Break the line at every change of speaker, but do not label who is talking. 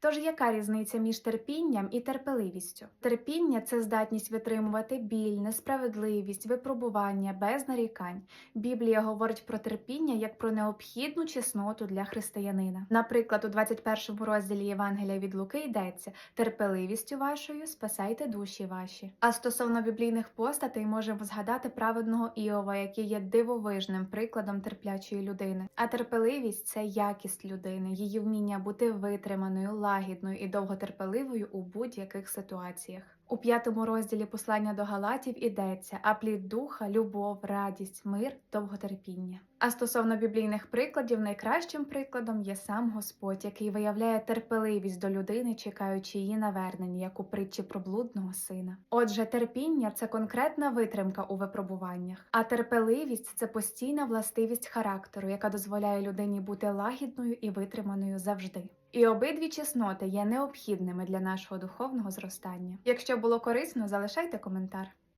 Тож яка різниця між терпінням і терпеливістю? Терпіння це здатність витримувати біль, несправедливість, випробування без нарікань. Біблія говорить про терпіння як про необхідну чесноту для християнина. Наприклад, у 21 розділі Євангелія від Луки йдеться: терпеливістю вашою спасайте душі ваші. А стосовно біблійних постатей можемо згадати праведного Іова, який є дивовижним прикладом терплячої людини. А терпеливість це якість людини, її вміння бути витриманою, лагідною і довготерпеливою у будь-яких ситуаціях. У п'ятому розділі послання до Галатів ідеться, а плід духа, любов, радість, мир, довготерпіння. А стосовно біблійних прикладів, найкращим прикладом є сам Господь, який виявляє терпеливість до людини, чекаючи її навернення, як у притчі про блудного сина. Отже, терпіння це конкретна витримка у випробуваннях, а терпеливість це постійна властивість характеру, яка дозволяє людині бути лагідною і витриманою завжди. І обидві чесноти є необхідними для нашого духовного зростання. Якщо було корисно, залишайте коментар.